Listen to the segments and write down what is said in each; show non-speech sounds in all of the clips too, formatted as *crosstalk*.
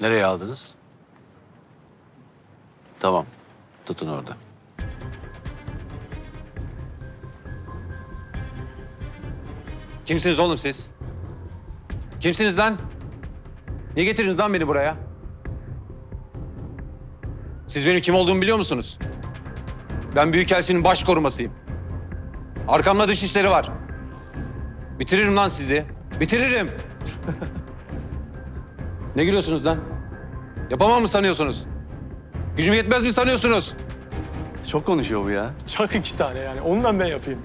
Nereye aldınız? Tamam. Tutun orada. Kimsiniz oğlum siz? Kimsiniz lan? Niye getirdiniz lan beni buraya? Siz benim kim olduğumu biliyor musunuz? Ben Büyükelçinin baş korumasıyım. Arkamda dış işleri var. Bitiririm lan sizi. Bitiririm. *laughs* ne gülüyorsunuz lan? Yapamam mı sanıyorsunuz? Gücüm yetmez mi sanıyorsunuz? Çok konuşuyor bu ya. Çak iki tane yani. Ondan ben yapayım.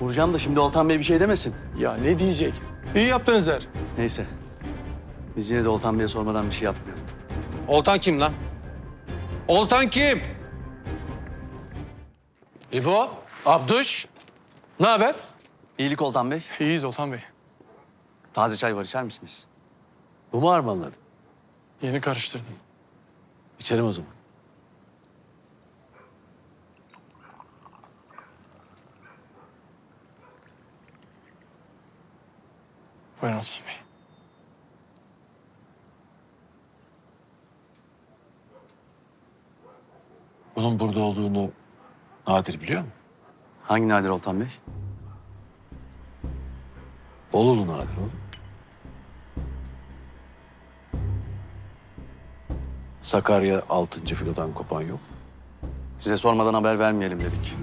Vuracağım da şimdi Oltan Bey bir şey demesin. Ya ne diyecek? İyi yaptınız her. Neyse. Biz yine de Oltan Bey'e sormadan bir şey yapmayalım. Oltan kim lan? Oltan kim? İbo, Abduş. Ne haber? İyilik Oltan Bey. İyiyiz Oltan Bey. Taze çay var içer misiniz? Bu mu armağanladın? Yeni karıştırdım. İçelim o zaman. Buyurun Oltan Bey. Bunun burada olduğunu Nadir biliyor mu? Hangi Nadir Oltan Bey? Bolulu Nadir oğlum. Sakarya 6. filodan kopan yok. Size sormadan haber vermeyelim dedik.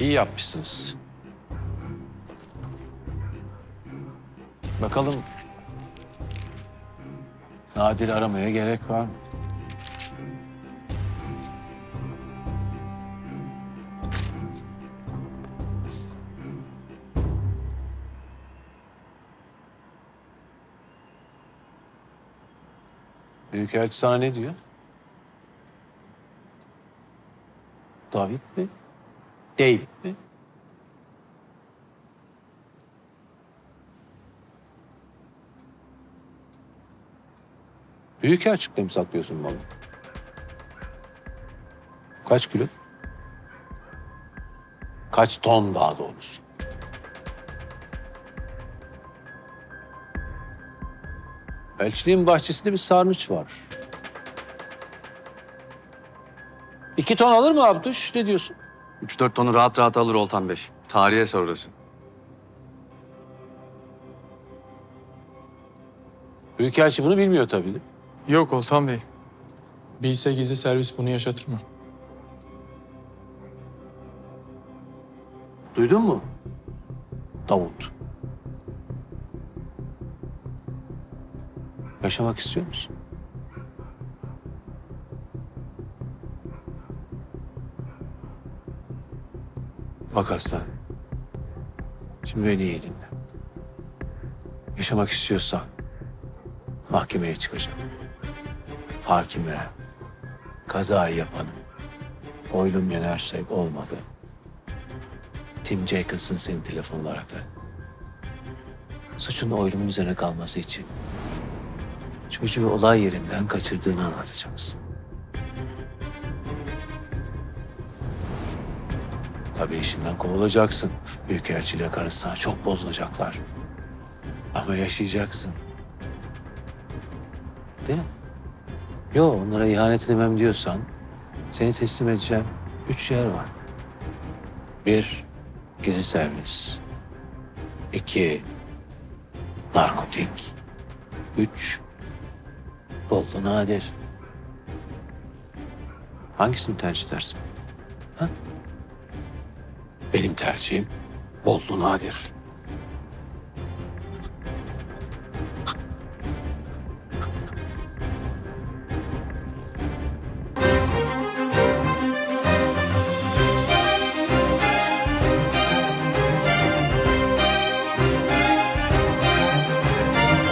İyi yapmışsınız. Bakalım Nadir'i aramaya gerek var mı? Büyükelçi sana ne diyor? David mi? David mi? Büyük açıkta mı saklıyorsun balı? Kaç kilo? Kaç ton daha doğrusu? Elçiliğin bahçesinde bir sarnıç var. İki ton alır mı Abdüş? Ne diyorsun? Üç dört tonu rahat rahat alır Oltan Bey. Tarihe sor orası. Büyükelçi bunu bilmiyor tabii. değil mi? Yok Oltan Bey. Bilse gizli servis bunu yaşatır mı? Duydun mu? Davut. Yaşamak istiyor musun? Bak Aslan. Şimdi beni iyi dinle. Yaşamak istiyorsan mahkemeye çıkacağım. Hakime, kazayı yapanın, oylum yenersek olmadı. Tim Jacobs'ın senin telefonla aradı. Suçun oylumun üzerine kalması için çocuğu olay yerinden kaçırdığını anlatacaksın. Tabii işinden kovulacaksın. Büyükelçiliğe karısı sana çok bozulacaklar. Ama yaşayacaksın. Değil mi? Yo onlara ihanet edemem diyorsan seni teslim edeceğim üç yer var. Bir, gizli servis. İki, narkotik. Üç, Bollu Nadir. Hangisini tercih edersin? Ha? Benim tercihim Bollu Nadir.